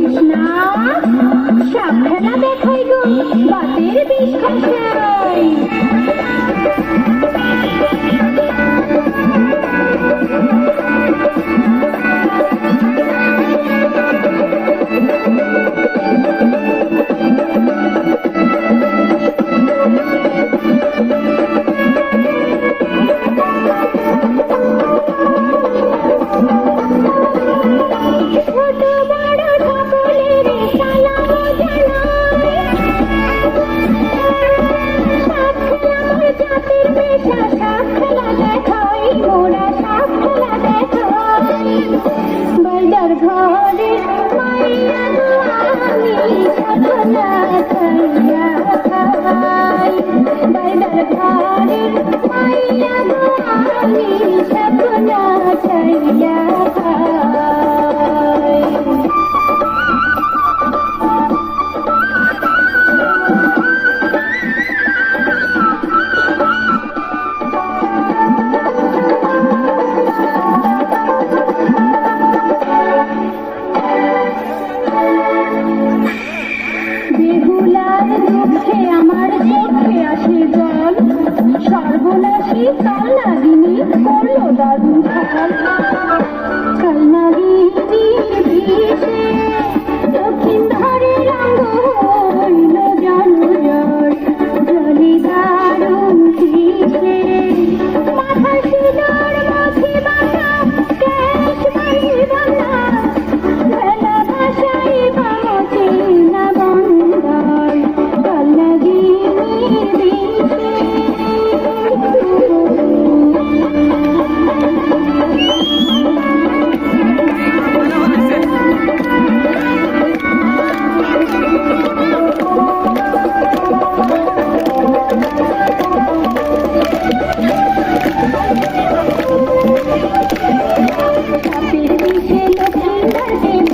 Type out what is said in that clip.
কৃষ্ণা সাবধানা দেখাই গো বাতের বিষ Hola.